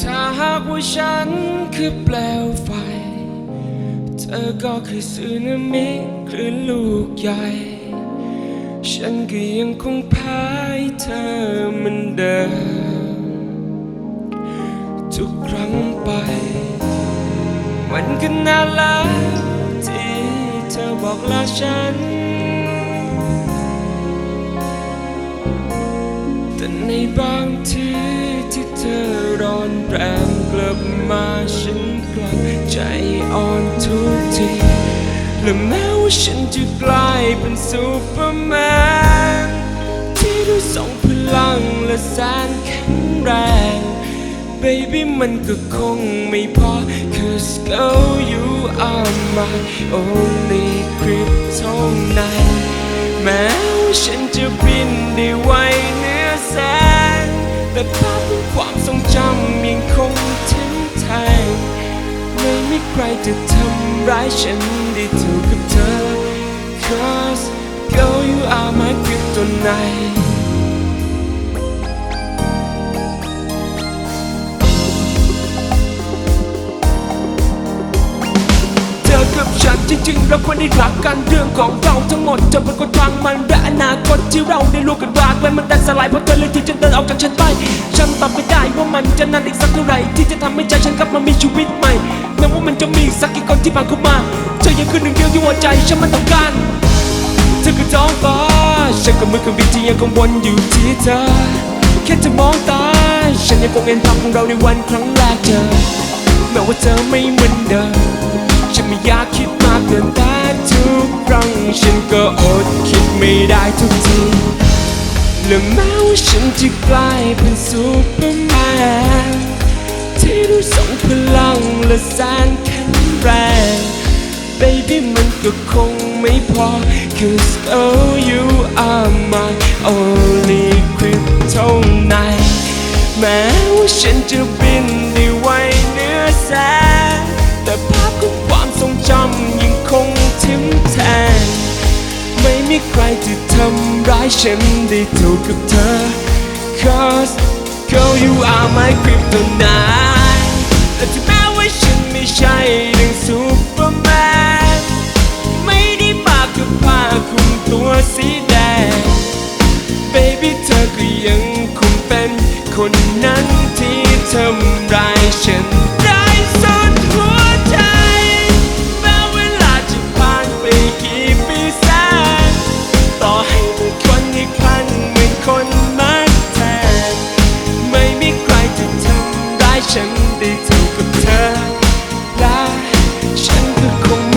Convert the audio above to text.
ถ้าหากว่าฉันคือเปลวไฟ เธอก็คือสึนามิคลื่นลูกใหญ่ ฉันก็ยังคงพายเธอเหมือนเดิม ทุกครั้งไป มันก็น่านแล้วที่เธอบอกลาฉัน แต่ในบางทีที่เธอร้อนแรงกลับมาฉันกลับใจอ่อนทุกทีและแม้ว่าฉันจะกลายเป็นซูเปอร์แมนที่ดูทรงพลังและแสนแข็งแรง Baby มันก็คงไม่พอ Cause girl you are my only kryptonite แม้ว่าฉันจะบินได้ไวเหนือแสง แต่ภาพของความทรงจำยังคงทิ้งแทงไม่มีใครจะทำร้ายฉันได้เท่ากับเธอ Cause girl you are my kryptonite จริงๆเราควรได้รักกันเรื่องของเราทั้งหมดจะเป็นคนทางมันและอนาคตที่เราได้รู้กันรักและมันแตกสลายเพราะเธอเลยที่จะเดินออกจากฉันไป ฉันตอบไม่ได้ว่ามันจะนานอีกสักเท่าไหร่ที่จะทำให้ใจฉันกลับมามีชีวิตใหม่แม้ว่ามันจะมีสักกี่คนที่ผ่านเข้ามาเธอยังคือหนึ่งเดียวที่หัวใจฉันมันต้องการเธอคือท้องฟ้าฉันก็เหมือนเครื่องบินที่ยังคงวนอยู่ที่เธอแค่จะมองตาฉันยังคงเห็นภาพของเราในวันครั้งแรกเจอแม้ว่าเธอไม่เหมือนเดิมฉันไม่อยากคิดากเกินแต่ทุกครั้งฉันก็อดคิดไม่ได้ทุกทีและแม้ว่าฉันจะกลายเป็นซูเปอร์แมนที่ดูทรงพลังและแสนแข็งแรง Baby มันก็คงไม่พอ Cause oh you are my only kryptonite แม้ว่าฉันจะบินได้ไวเหนือแสงแต่ภาพของความทรงจำ ใครที่ทำร้ายฉันได้เท่ากับเธอ Cause girl you are my kryptonite และถึงแม้ว่าฉันไม่ใช่ดังซูเปอร์แมน ไม่ได้มากกับผ้าคลุมตัวสีแดง Baby เธอก็ยังคงเป็นคนนั้นที่ทำร้ายฉัน 的空